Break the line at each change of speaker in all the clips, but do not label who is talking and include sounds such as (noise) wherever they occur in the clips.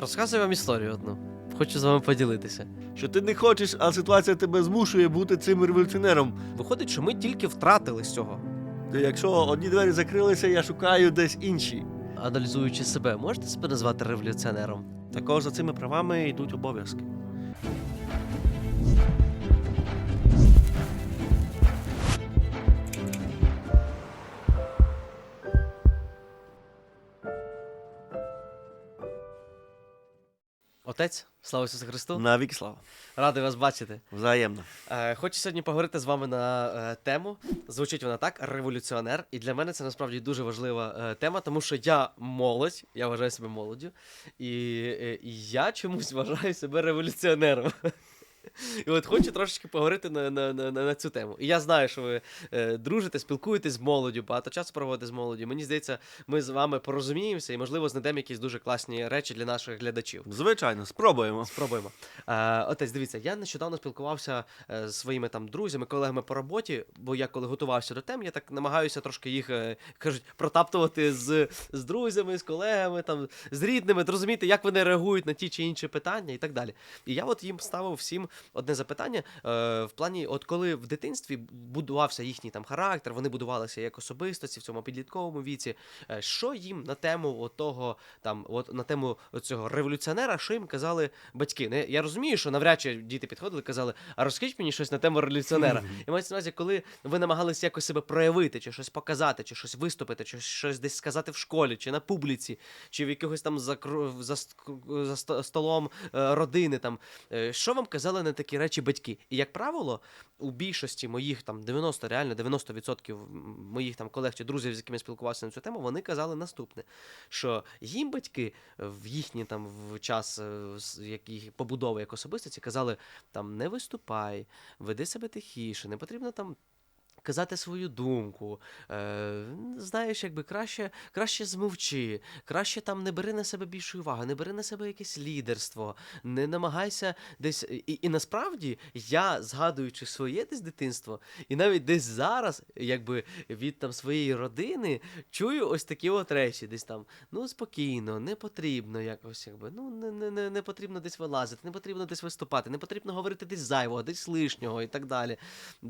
Розказую вам історію одну. Хочу з вами поділитися.
Що ти не хочеш, а ситуація тебе змушує бути цим революціонером.
Виходить, що ми тільки втратили з цього.
Якщо одні двері закрилися, я шукаю десь інші.
Аналізуючи себе, можете себе назвати революціонером?
Також за цими правами йдуть обов'язки.
Отець, слава Ісусу Христу!
Навіки слава.
Радий вас бачити.
Взаємно.
Е, хочу сьогодні поговорити з вами на е, тему. Звучить вона так: революціонер. І для мене це насправді дуже важлива е, тема, тому що я молодь, я вважаю себе молоддю, і я чомусь (laughs) вважаю себе революціонером. І от хочу трошечки поговорити на, на, на, на цю тему. І я знаю, що ви е, дружите, спілкуєтесь з молоддю, багато часу проводите з молоддю. Мені здається, ми з вами порозуміємося і, можливо, знайдемо якісь дуже класні речі для наших глядачів.
Звичайно, спробуємо.
Спробуємо. Е, отець, дивіться, я нещодавно спілкувався е, з своїми там друзями, колегами по роботі, бо я коли готувався до тем, я так намагаюся трошки їх е, кажуть протаптувати з, з друзями, з колегами, там, з рідними, зрозуміти, як вони реагують на ті чи інші питання і так далі. І я от їм ставив всім одне запитання е, в плані, от коли в дитинстві будувався їхній там характер, вони будувалися як особистості в цьому підлітковому віці. е, що їм на тему от того, там, от на тему цього революціонера, що їм казали батьки? Не, я розумію, що навряд чи діти підходили казали, а розкажіть мені щось на тему революціонера. І мається на увазі, коли ви намагалися якось себе проявити, чи щось показати, чи щось виступити, чи щось десь сказати в школі, чи на публіці, чи в якогось там за, кру- за, за столом е, родини. Там, е, що вам казали на такі речі батьки? І як правило, у більшості моїх там 90, реально 90% моїх там колег чи друзів, з якими я спілкувався на цю тему, вони казали наступне: що їм батьки в їхній там в час е, з- як їх побудови як особистості казали: там не виступай, веди себе тихіше, не потрібно там. Казати свою думку, е, знаєш, якби краще, краще змовчи, краще там не бери на себе більше уваги, не бери на себе якесь лідерство, не намагайся десь. І, і насправді я, згадуючи своє десь дитинство, і навіть десь зараз, якби від там своєї родини, чую ось такі от речі, десь там, ну спокійно, не потрібно якось, якби, ну не, не, не, не потрібно десь вилазити, не потрібно десь виступати, не потрібно говорити десь зайвого, десь лишнього і так далі.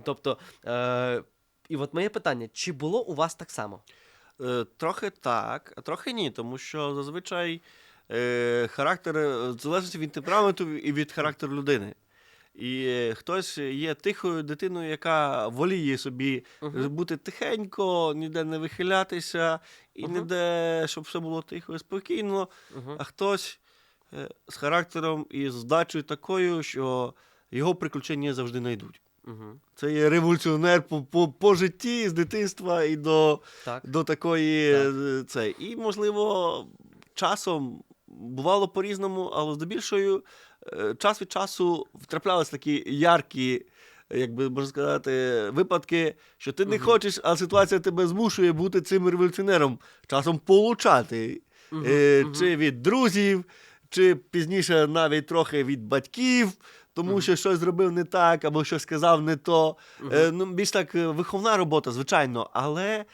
Тобто, е, і от моє питання: чи було у вас так само?
Е, трохи так, а трохи ні, тому що зазвичай е, характер е, залежить від темпераменту і від характеру людини. І е, хтось є тихою дитиною, яка воліє собі
Мгм.
бути тихенько, ніде не вихилятися, і
Мгм.
ніде, щоб все було тихо і спокійно.
Угу.
А хтось е, з характером і здачею такою, що його приключення завжди знайдуть.
Угу.
Це є революціонер по, по, по житті з дитинства і до,
Так.
до такої
Так.
це. І, можливо, часом бувало по-різному, але здебільшою е, час від часу втраплялись такі яркі. Як би можна сказати, випадки, що ти не хочеш, а ситуація тебе змушує бути цим революціонером, часом получати е, чи від друзів, чи пізніше навіть трохи від батьків, тому що щось зробив не так, або щось сказав не то. Е, ну, більш так е, виховна робота, звичайно, але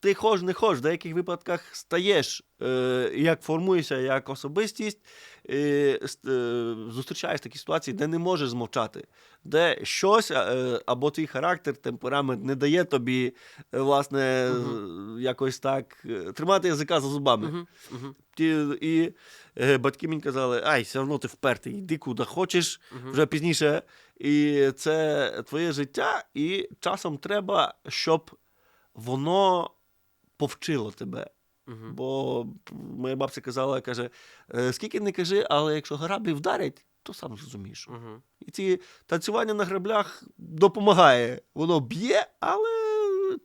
ти хоч не хоч, в деяких випадках стаєш, е, як формуєшся як особистість, е, е, зустрічаєш такі ситуації, де не можеш змовчати, де щось е, або твій характер, темперамент не дає тобі, е, власне, з- якось так е, тримати язика за зубами.
Мгм. Мгм.
Ті, і е, батьки мені казали, ай, все одно ти впертий, йди куди хочеш,
Мгм.
вже пізніше. І це твоє життя, і часом треба, щоб воно повчило тебе.
Мгм.
Бо моя бабця казала, каже: «Е, скільки не кажи, але якщо граблі вдарять, то сам зрозумієш.
Мгм.
І ці танцювання на граблях допомагає. Воно б'є, але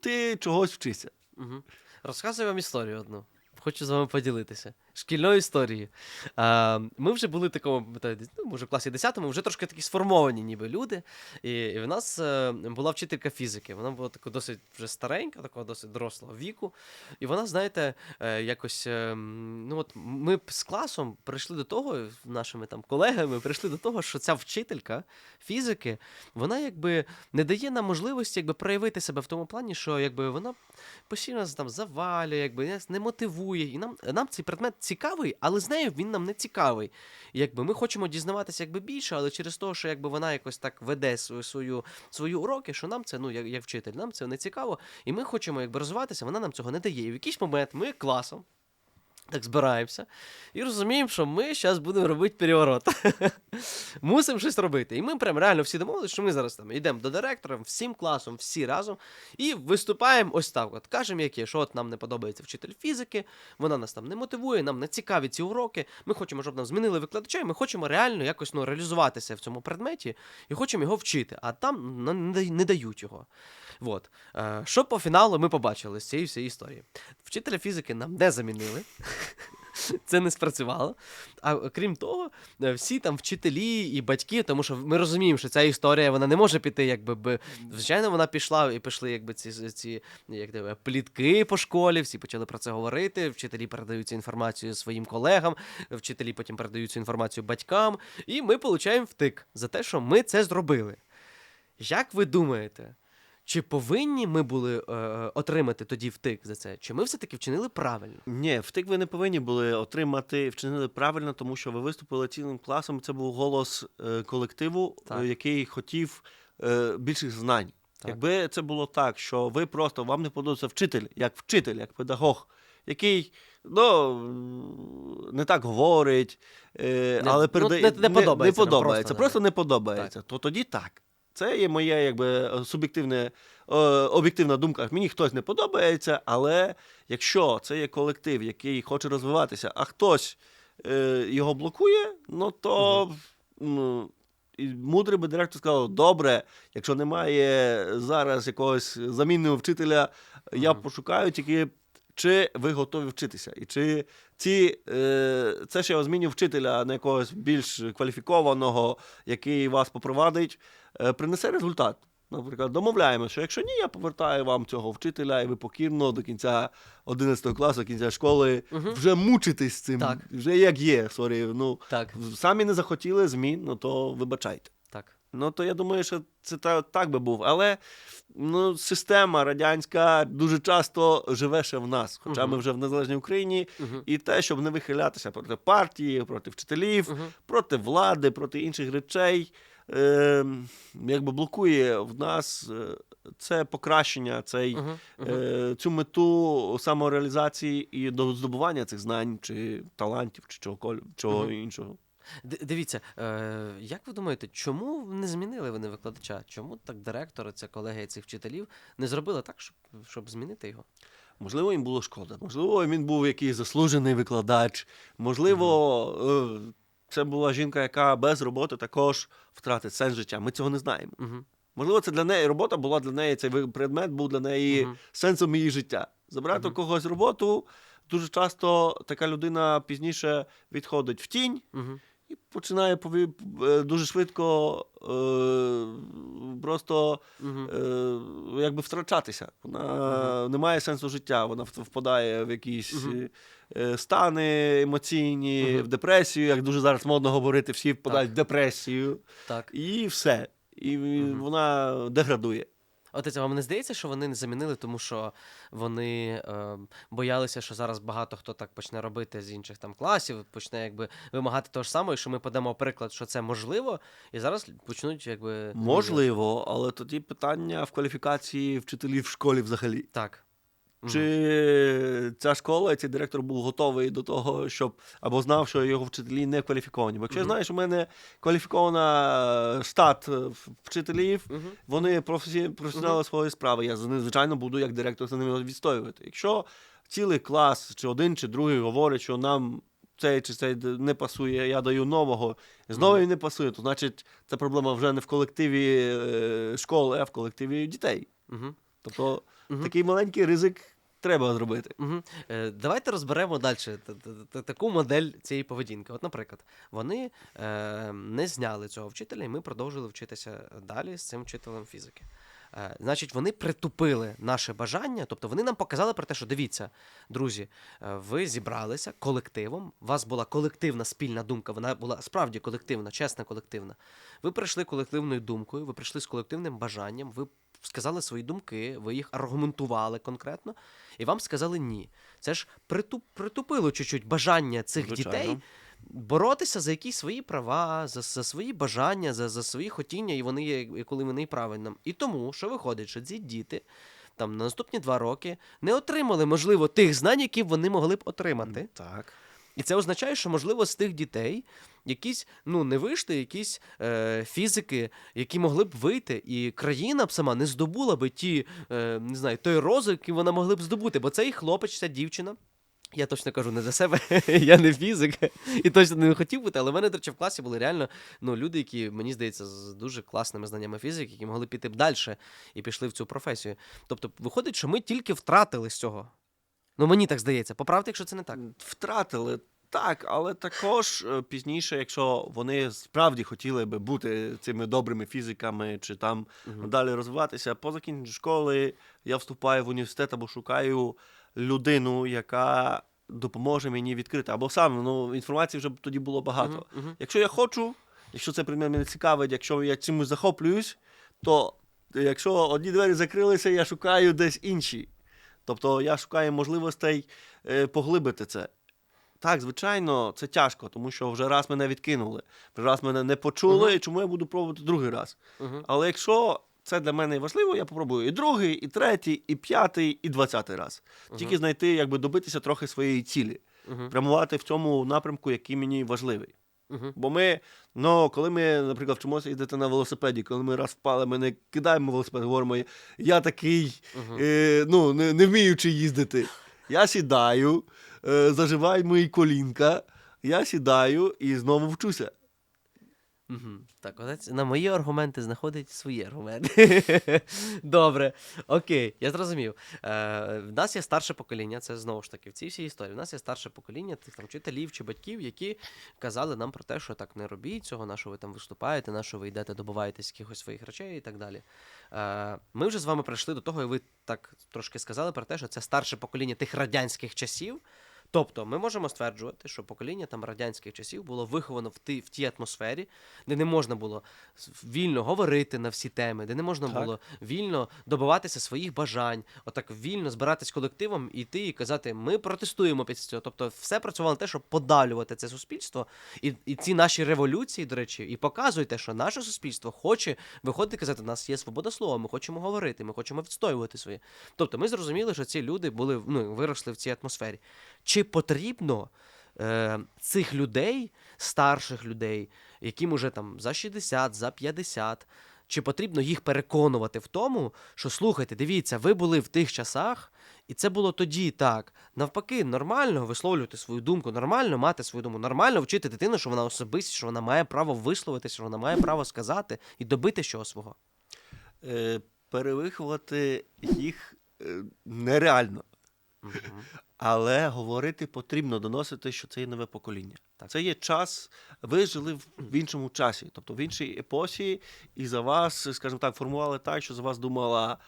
ти чогось вчишся.
Угу. Розказую вам історію одну. Хочу з вами поділитися. Шкільної історії. А, ми вже були такому, ну, може, в класі 10-му, вже трошки такі сформовані, ніби люди. І, і в нас е, була вчителька фізики. Вона була така досить вже старенька, такого досить дорослого віку. І вона, знаєте, е, якось. е, ну, от ми з класом прийшли до того, нашими там колегами, прийшли до того, що ця вчителька фізики, вона якби не дає нам можливості якби, проявити себе в тому плані, що якби вона постійно там завалює, якби не мотивує мотивує. І нам, нам цей предмет цікавий, але з нею він нам не цікавий. Якби ми хочемо дізнаватися якби більше, але через те, що якби вона якось так веде свою, свою, свої уроки, що нам це, ну як, як вчитель, нам це не цікаво, і ми хочемо якби розвиватися, вона нам цього не дає. І в якийсь момент ми класом. Так збираємося і розуміємо, що ми зараз будемо робити переворот. (laughs) Мусимо щось робити. І ми прям реально всі домовилися, що ми зараз там йдемо до директора всім класом, всі разом, і виступаємо ось так. От кажемо, яке, що от нам не подобається вчитель фізики, вона нас там не мотивує, нам не цікаві ці уроки. Ми хочемо, щоб нам змінили викладача, і ми хочемо реально якось ну, реалізуватися в цьому предметі і хочемо його вчити, а там ну, не, да- не дають його. От. Е, що по фіналу ми побачили з цієї всієї історії? Вчителя фізики нам не замінили. (laughs) Це не спрацювало. А крім того, е, всі там вчителі і батьки, тому що ми розуміємо, що ця історія вона не може піти, якби би. Звичайно, вона пішла і пішли, якби ці, ці як тебе, плітки по школі, всі почали про це говорити. Вчителі передають цю інформацію своїм колегам, вчителі потім передають цю інформацію батькам, і ми получаємо втик за те, що ми це зробили. Як ви думаєте? Чи повинні ми були е, отримати тоді втик за це? Чи ми все-таки вчинили правильно?
Ні, втик ви не повинні були отримати, вчинили правильно, тому що ви виступили цілим класом. Це був голос е, колективу,
Так.
е, який хотів е, більших знань.
Так.
Якби це було так, що ви просто вам не подобається вчитель, як вчитель, як педагог, який ну, не так говорить, е,
Не-
але
ну,
передає
не- не подобається
не подобається,
просто,
просто, не подобається. То тоді так. Це є моя якби суб'єктивне е, об'єктивна думка. Мені хтось не подобається, але якщо це є колектив, який хоче розвиватися, а хтось е, його блокує, ну то ну, і мудрий би директор сказав: добре, якщо немає зараз якогось замінного вчителя, я пошукаю тільки. Чи ви готові вчитися? І чи ці, е, це, я зміню вчителя на якогось більш кваліфікованого, який вас попровадить, е, принесе результат. Наприклад, домовляємо, що якщо ні, я повертаю вам цього вчителя, і ви покірно до кінця 11 класу, до кінця школи
Мгм.
вже мучитесь цим.
Так.
Вже як є. Сорі, ну
Так,
самі не захотіли змін, ну то вибачайте. Ну то я думаю, що це та, так би був. Але ну, система радянська дуже часто живе ще в нас, хоча
Мгм.
ми вже в незалежній Україні.
Угу.
І те, щоб не вихилятися проти партії, проти вчителів,
Угу.
проти влади, проти інших речей, е, якби блокує в нас е, це покращення, цей,
Угу.
е, цю мету самореалізації і до здобування цих знань чи талантів, чи чого, чого
Мгм.
іншого.
Д- Дивіться, е, як ви думаєте, чому не змінили вони викладача? Чому так директори, це колеги цих вчителів, не зробили так, щоб, щоб змінити його?
Можливо, їм було шкода. Можливо, він був якийсь заслужений викладач. Можливо, е, це була жінка, яка без роботи також втратить сенс життя. Ми цього не знаємо.
Угу.
Можливо, це для неї робота була для неї, цей предмет був для неї
Мгм.
сенсом її життя. Забрати
Мгм.
когось роботу. Дуже часто така людина пізніше відходить в тінь
Угу.
І починає е, дуже швидко е... просто е... якби втрачатися. Вона не має сенсу життя, вона впадає в якісь
Мгм.
е, стани емоційні, в депресію, як дуже зараз модно говорити, всі впадають в депресію,
Так.
і все. І вона деградує.
А вам не здається, що вони не замінили, тому що вони е, боялися, що зараз багато хто так почне робити з інших там класів, почне якби вимагати того ж самого, і що ми подамо приклад, що це можливо, і зараз почнуть якби.
Можливо, але тоді питання в кваліфікації вчителів в школі взагалі.
Так.
Чи ця школа, і цей директор був готовий до того, щоб або знав, що його вчителі не кваліфіковані? Бо якщо я знаю, що в мене кваліфікована штат е, вчителів, вони професіонали своєї справи. Я звичайно, буду як директор за ними відстоювати. Якщо цілий клас, чи один, чи другий говорить, що нам цей чи цей не пасує, я даю нового, знову їм не пасує, то значить це проблема вже не в колективі е, школи, а в колективі дітей.
Мгм.
Тобто
Мгм.
такий маленький ризик треба зробити.
Угу. Е, давайте розберемо далі таку модель цієї поведінки. От, наприклад, вони е, не зняли цього вчителя, і ми продовжили вчитися далі з цим вчителем фізики. Е, значить, вони притупили наше бажання, тобто вони нам показали про те, що дивіться, друзі, е, ви зібралися колективом, у вас була колективна спільна думка, вона була справді колективна, чесна колективна. Ви прийшли колективною думкою, ви прийшли з колективним бажанням, ви сказали свої думки, ви їх аргументували конкретно, і вам сказали ні. Це ж притуп, притупило чуть-чуть бажання цих
Звичайно.
дітей боротися за якісь свої права, за, за свої бажання, за, за свої хотіння, і вони є, і коли вони є правильним. І тому, що виходить, що ці діти там на наступні два роки не отримали, можливо, тих знань, які вони могли б отримати.
Так.
І це означає, що, можливо, з тих дітей якісь ну, не вийшли, якісь е, фізики, які могли б вийти, і країна б сама не здобула би ті, е, не знаю, той розвиток, який вона могла б здобути. Бо цей хлопець, ця дівчина. Я точно кажу не за себе, (laughs) я не фізик і точно не хотів бути, але в мене, до речі, в класі були реально ну, люди, які, мені здається, з дуже класними знаннями фізики, які могли піти б далі і пішли в цю професію. Тобто, виходить, що ми тільки втратили з цього. Ну, мені так здається. Поправте, якщо це не так.
Втратили. Так, але також е, пізніше, якщо вони справді хотіли би бути цими добрими фізиками чи там
Мгм.
далі розвиватися, по закінченню школи я вступаю в університет або шукаю людину, яка допоможе мені відкрити. Або сам ну, інформації вже тоді було багато.
Мгм.
Якщо я хочу, якщо це предмет мене цікавить, якщо я чимось захоплююсь, то якщо одні двері закрилися, я шукаю десь інші. Тобто я шукаю можливостей е, поглибити це. Так, звичайно, це тяжко, тому що вже раз мене відкинули, вже раз мене не почули, і чому я буду пробувати другий раз. Але якщо це для мене важливо, я попробую і другий, і третій, і п'ятий, і двадцятий раз. Тільки знайти, якби добитися трохи своєї цілі, прямувати в цьому напрямку, який мені важливий.
Мгм.
Бо ми, ну, коли ми, наприклад, вчимося їздити на велосипеді, коли ми раз впали, ми не кидаємо велосипед, говоримо, я такий,
Мгм.
е, ну, не, не вміючи їздити. Я сідаю, заживають мої колінка, я сідаю і знову вчуся.
Мгм. Так, отець на мої аргументи знаходить свої аргументи. (laughs) Добре, окей, я зрозумів. Е, в нас є старше покоління, це знову ж таки в цій всій історії. В нас є старше покоління тих там вчителів чи батьків, які казали нам про те, що так не робіть цього, на що ви там виступаєте, на що ви йдете, добуваєтесь якихось своїх речей і так далі. Е, ми вже з вами прийшли до того, і ви так трошки сказали про те, що це старше покоління тих радянських часів. Тобто ми можемо стверджувати, що покоління там радянських часів було виховано в, ті, в тій атмосфері, де не можна було вільно говорити на всі теми, де не можна
Так.
було вільно добиватися своїх бажань, отак вільно збиратись колективом і йти і казати, ми протестуємо під цього. Тобто, все працювало на те, щоб подалювати це суспільство. І, і ці наші революції, до речі, і показують те, що наше суспільство хоче виходити і казати, у нас є свобода слова, ми хочемо говорити, ми хочемо відстоювати своє. Тобто, ми зрозуміли, що ці люди були ну, виросли в цій атмосфері. Чи потрібно е, цих людей, старших людей, яким уже там за 60, за 50, чи потрібно їх переконувати в тому, що слухайте, дивіться, ви були в тих часах, і це було тоді так. Навпаки, нормально висловлювати свою думку, нормально мати свою думку, нормально вчити дитину, що вона особистість, що вона має право висловитися, що вона має право сказати і добити чогось свого.
Е, перевиховати їх е, нереально.
Мгм.
Але говорити потрібно, доносити, що це є нове покоління.
Так.
Це є час, ви жили в, іншому часі, тобто в іншій епосі, і за вас, скажімо так, формували так, що за вас думала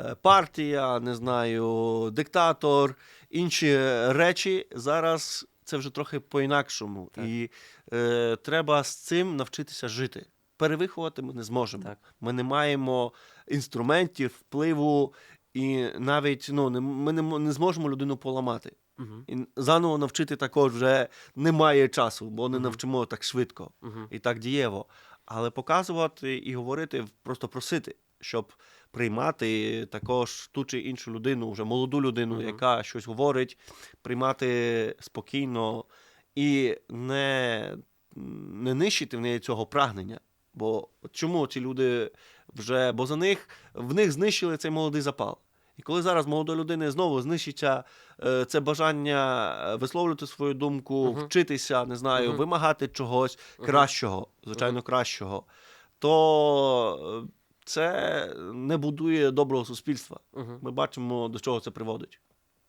е, партія, не знаю, диктатор, інші речі. Зараз це вже трохи по-інакшому.
Так.
І е, треба з цим навчитися жити. Перевиховувати ми не зможемо.
Так.
Ми не маємо інструментів, впливу, і навіть ну, не, ми не, не зможемо людину поламати.
Мгм.
І заново навчити також вже немає часу, бо не
Мгм.
навчимо так швидко
Мгм.
і так дієво. Але показувати і говорити, просто просити, щоб приймати також ту чи іншу людину, вже молоду людину, яка щось говорить, приймати спокійно і не, не нищити в неї цього прагнення. Бо чому ці люди вже, бо за них в них знищили цей молодий запал. І коли зараз молодої людини знову знищиться е, це бажання е, висловлювати свою думку,
Мгм.
вчитися, не знаю,
Мгм.
вимагати чогось кращого, звичайно, кращого, то е, це не будує доброго суспільства.
Мгм.
Ми бачимо, до чого це приводить.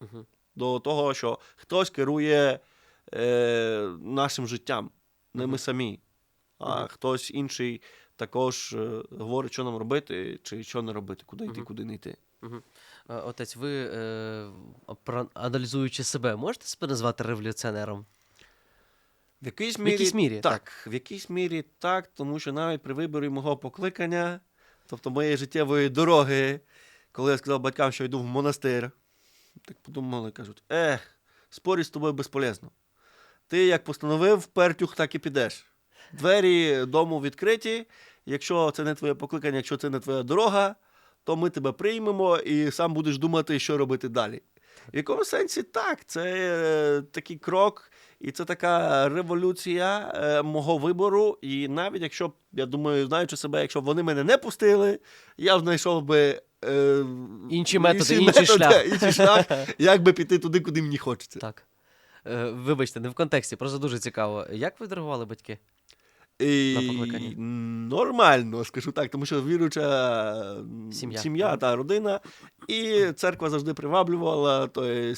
Мгм.
До того, що хтось керує е, нашим життям, не ми самі, а
Мгм.
хтось інший також е, говорить, що нам робити, чи що не робити, куди йти,
Мгм.
куди не йти.
Мгм. Е, Отець, ви, е, аналізуючи себе, можете себе назвати революціонером?
В якійсь
В якійсь мірі,
так, в якійсь мірі так, тому що навіть при виборі мого покликання тобто моєї життєвої дороги, коли я сказав батькам, що йду в монастир, так подумали, кажуть: ех, спорі з тобою безполезно. Ти як постановив пертюх, так і підеш. Двері дому відкриті. Якщо це не твоє покликання, якщо це не твоя дорога, то ми тебе приймемо і сам будеш думати, що робити далі. В якому сенсі так, це е, такий крок, і це така революція е, мого вибору. І навіть якщо я думаю, знаючи себе, якщо б вони мене не пустили, я б знайшов би. Е,
Інші методи, (laughs) інший шлях.
інший (laughs) шлях, як би піти туди, куди мені хочеться.
Так. Е, вибачте, не в контексті, просто дуже цікаво. Як ви дорогували батьки?
І... Нормально, скажу так, тому що віруюча
Сім'я.
сім'я та родина, і церква завжди приваблювала, тобто е,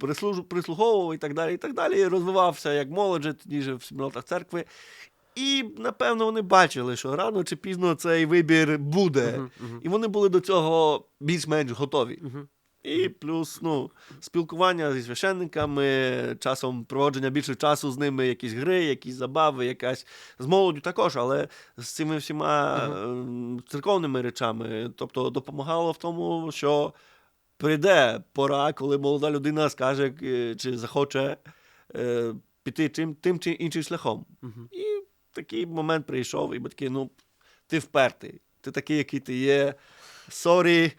прислуж- прислуговував і так далі, і так далі. І розвивався як молодь, тоді ж в спільнотах церкви. І, напевно, вони бачили, що рано чи пізно цей вибір буде.
Мгм, мгм,
І вони були до цього більш-менш готові.
мгм.
І плюс ну, спілкування зі священниками, часом проводження більше часу з ними, якісь гри, якісь забави, якась з молоддю також, але з цими всіма ем, церковними речами. Тобто допомагало в тому, що прийде пора, коли молода людина скаже е, чи захоче е, піти чим, тим чи іншим шляхом.
Мгм.
І такий момент прийшов, і батьки, ну, ти впертий, ти такий, який ти є. Сорі,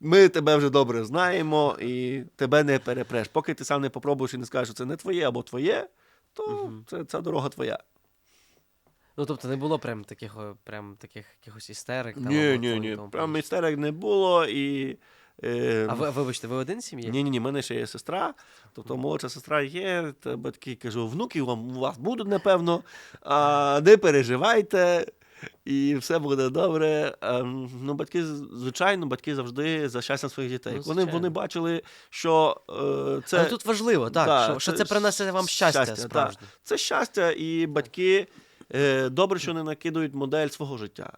ми тебе вже добре знаємо і тебе не перепреш. Поки ти сам не попробуєш і не скажеш, що це не твоє або твоє, то
Мгм.
це, ця дорога твоя.
Ну, тобто не було прям таких, прям таких якихось істерик. там,
Ні, ні, ні.
тому
Прям істерик не було і. Е,
А ви, вибачте, ви один сім'ї?
Ні, ні, ні, в мене ще є сестра. Тобто молодша сестра є, батьки кажу, внуки вам у вас будуть, напевно. А, не переживайте, і все буде добре. Ну, батьки, звичайно, батьки завжди за щастя своїх дітей.
Ну,
вони, вони бачили, що е, це.
Але тут важливо, так,
Да,
що, що
це
це принесе вам щастя,
щастя,
справжнє.
Це щастя, і батьки е, добре, що не накидують модель свого життя.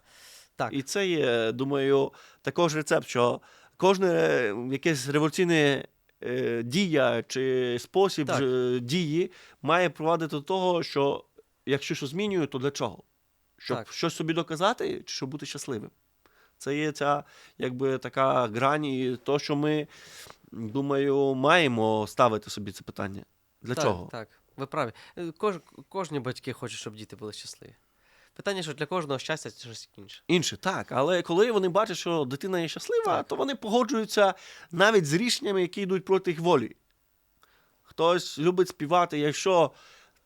Так.
І це є, думаю, також рецепт, що кожне е, якесь революційне е, дія чи спосіб
Так.
дії має провадити до того, що якщо щось змінюю, то для чого? Щоб
Так.
щось собі доказати, чи щоб бути щасливим? Це є ця якби така грань, і то, що ми, думаю, маємо ставити собі це питання. Для
так,
чого?
Так, ви праві. Е, Кож, кожні батьки хочуть, щоб діти були щасливі. Питання, що для кожного щастя це щось інше.
Інше, так. Але коли вони бачать, що дитина є щаслива,
Так.
то вони погоджуються навіть з рішеннями, які йдуть проти їх волі. Хтось любить співати, якщо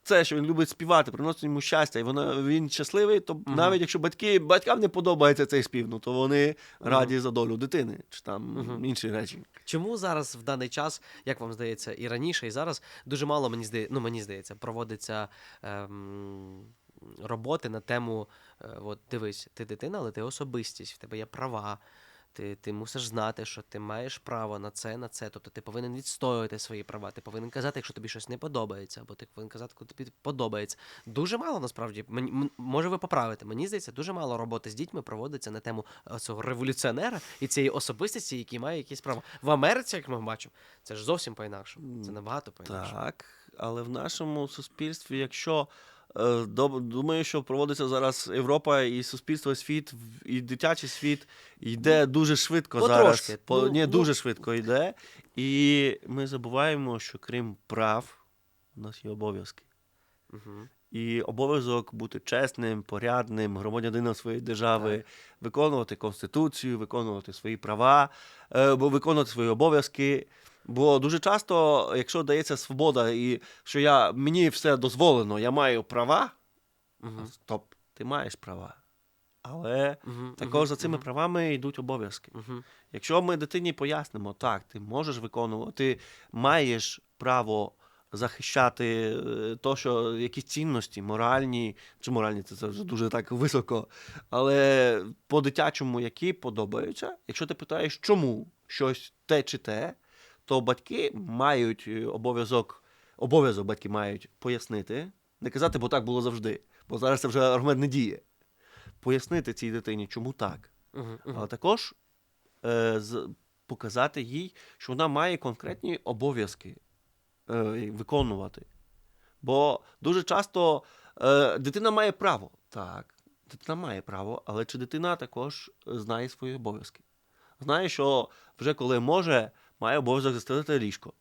це, що він любить співати, приносить йому щастя, і вона, він щасливий, то навіть якщо батьки, батькам не подобається цей спів, ну, то вони раді за долю дитини, чи там
Мгм.
інші речі.
Чому зараз в даний час, як вам здається, і раніше, і зараз дуже мало мені здається, ну мені здається, проводиться ем, роботи на тему: е, от дивись, ти дитина, але ти особистість, в тебе є права. Ти, ти мусиш знати, що ти маєш право на це, на це. Тобто ти повинен відстоювати свої права. Ти повинен казати, якщо тобі щось не подобається, або ти повинен казати, коли тобі подобається. Дуже мало насправді. Мені може ви поправите. Мені здається, дуже мало роботи з дітьми проводиться на тему е, цього революціонера і цієї особистості, який має якісь права. В Америці, як ми бачимо, це ж зовсім по-інакшому. Це набагато по-інакшому.
Так, але в нашому суспільстві, якщо думаю, що проводиться зараз Європа і суспільство, і світ, і дитячий світ йде дуже швидко
Потрошки.
зараз. По,
Ну,
ні,
ну.
дуже швидко йде. І ми забуваємо, що крім прав, у нас є обов'язки.
Угу.
І обов'язок бути чесним, порядним громадянином своєї держави, виконувати конституцію, виконувати свої права, е, виконувати свої обов'язки. Бо дуже часто, якщо дається свобода, і що я мені все дозволено, я маю права,
Угу.
стоп, ти маєш права. Але
Угу.
також за цими правами йдуть обов'язки.
Угу.
Якщо ми дитині пояснимо, так, ти можеш виконувати, ти маєш право захищати е, то, що якісь цінності, моральні, чи моральні, це, це вже дуже так високо, але по-дитячому, які подобаються, якщо ти питаєш, чому щось те чи те, то батьки мають е, обов'язок, обов'язок батьки мають пояснити, не казати, бо так було завжди, бо зараз це вже аргумент не діє. Пояснити цій дитині, чому так.
Угу.
Але також е, з, показати їй, що вона має конкретні обов'язки е, виконувати. Бо дуже часто е, дитина має право. Так, Дитина має право, але чи дитина також знає свої обов'язки? Знає, що вже коли може, має обов'язок застелити ліжко,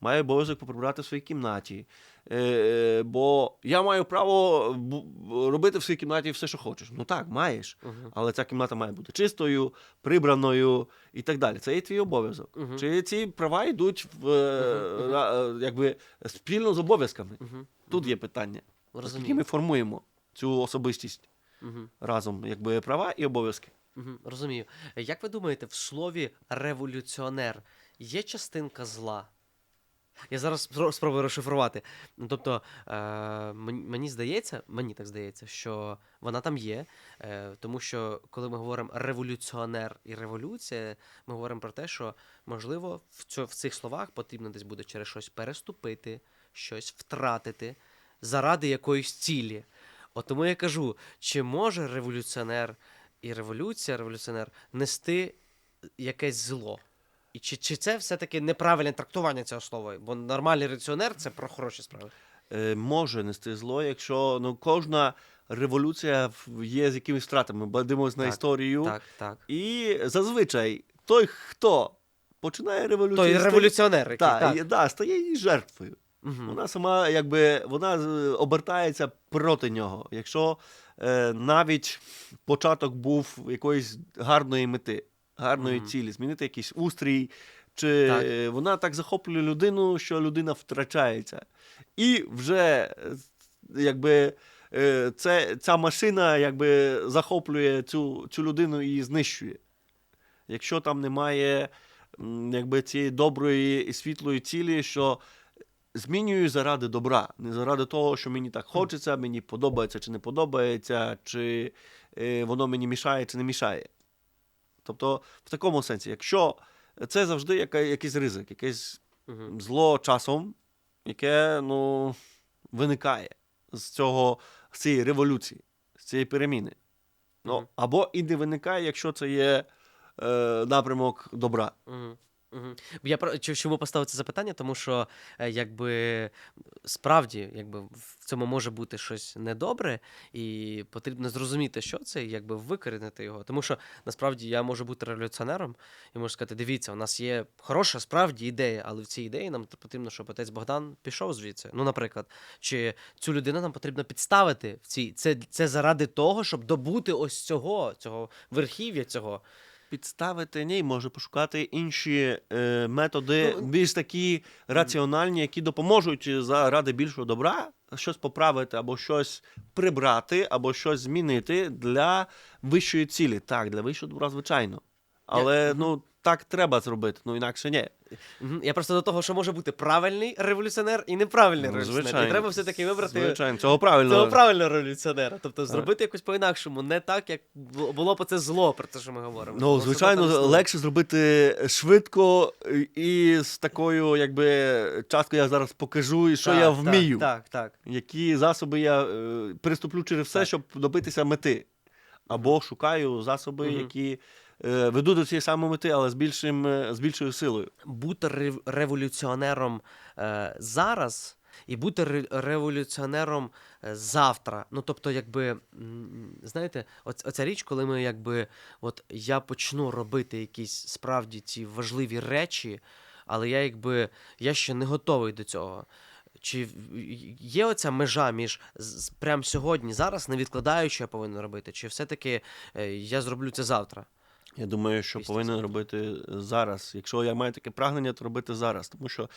має обов'язок поприбрати в своїй кімнаті. Е, бо я маю право робити в своїй кімнаті все, що хочеш. Ну так, маєш.
Мгм.
Але ця кімната має бути чистою, прибраною і так далі. Це є твій обов'язок.
Мгм.
Чи ці права йдуть в, е, е, якби, спільно з обов'язками? Тут є питання.
Розумію.
ми формуємо цю особистість разом, якби права і обов'язки.
Розумію. Як ви думаєте, в слові революціонер є частинка зла? Я зараз спробую розшифрувати. Ну, тобто, е, мені, здається, мені так здається, що вона там є, е, тому що коли ми говоримо революціонер і революція, ми говоримо про те, що можливо в, цьо, в цих словах потрібно десь буде через щось переступити, щось втратити заради якоїсь цілі. От тому я кажу, чи може революціонер і революція, революціонер нести якесь зло? І чи, чи це все-таки неправильне трактування цього слова? Бо нормальний революціонер це про хороші справи.
Е, може нести зло, якщо ну, кожна революція є з якимись втратами. Бо дивимось на історію.
Так, так.
І зазвичай той, хто починає революцію,
Той
стає-
революціонер, який,
та,
так.
да, стає її жертвою.
Мгм.
Вона сама якби вона обертається проти нього. Якщо е, навіть початок був якоїсь гарної мети, гарної
Мгм.
цілі, змінити якийсь устрій, чи
Так.
е, вона так захоплює людину, що людина втрачається. І вже е, якби. е, Це, ця машина якби захоплює цю, цю людину і знищує. Якщо там немає якби, цієї доброї і світлої цілі, що змінюю заради добра, не заради того, що мені так хочеться, мені подобається чи не подобається, чи воно мені мішає чи не мішає. Тобто, в такому сенсі, якщо це завжди яка, якийсь ризик, якесь
угу.
зло часом, яке ну, виникає з цього, з цієї революції, з цієї переміни. Ну,
угу.
або і не виникає, якщо це є е, напрямок добра.
Мгм. Мгм. Я про чо- чому поставив це запитання? Тому що е, якби справді, якби в цьому може бути щось недобре, і потрібно зрозуміти, що це, і якби викорінити його. Тому що насправді я можу бути революціонером і можу сказати: дивіться, у нас є хороша справді ідея, але в цій ідеї нам потрібно, щоб отець Богдан пішов звідси. Ну, наприклад, чи цю людину нам потрібно підставити в цій це, це заради того, щоб добути ось цього, цього верхів'я цього.
Підставити ні, може пошукати інші е, методи,
Ну,
більш такі раціональні, які допоможуть заради більшого добра щось поправити, або щось прибрати, або щось змінити для вищої цілі. Так, для вищого добра, звичайно. Але
мгм.
ну так треба зробити, ну інакше ні.
Я просто до того, що може бути правильний революціонер і неправильний
Ну,
революціонер. І треба все-таки вибрати
Звичайно, цього правильно.
цього правильного революціонера. Тобто зробити якось по-інакшому, не так, як було б це зло, про те, що ми говоримо.
Ну, звичайно, легше зробити швидко і з такою, якби часткою я зараз покажу, і що
Так,
я вмію.
Так, так.
які засоби я е, приступлю через все,
Так.
щоб добитися мети. Або шукаю засоби,
Мгм.
які ведуть до цієї самої мети, але з, більшим, е, з більшою силою.
Бути революціонером е, зараз і бути революціонером е, завтра. Ну, тобто, якби, знаєте, оця річ, коли ми якби, от я почну робити якісь справді ці важливі речі, але я якби я ще не готовий до цього. Чи є оця межа між прямо сьогодні, зараз, не відкладаючи, я повинен робити, чи все-таки е, я зроблю це завтра?
Я думаю, що
Після
повинен робити зараз. Якщо я маю таке прагнення, то робити зараз. Тому що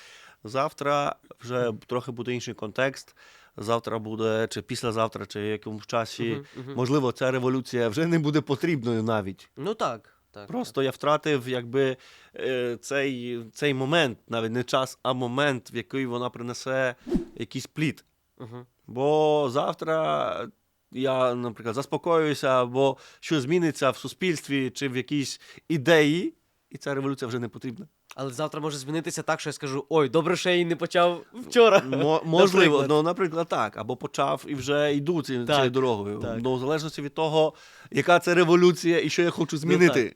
завтра вже трохи буде інший контекст. Завтра буде, чи післязавтра, чи в якомусь часі.
Мгм, мгм.
Можливо, ця революція вже не буде потрібною навіть.
Ну так. так
Просто я втратив якби е, цей, цей момент, навіть не час, а момент, в який вона принесе якийсь плід.
так. Мгм.
Бо завтра я, наприклад, заспокоююся, або що зміниться в суспільстві чи в якійсь ідеї, і ця революція вже не потрібна.
Але завтра може змінитися так, що я скажу: ой, добре, що я її не почав вчора.
Мо- можливо,
Наприклад.
ну, наприклад, так. Або почав і вже йду цією дорогою.
так.
Ну, в залежності від того, яка це революція і що я хочу змінити.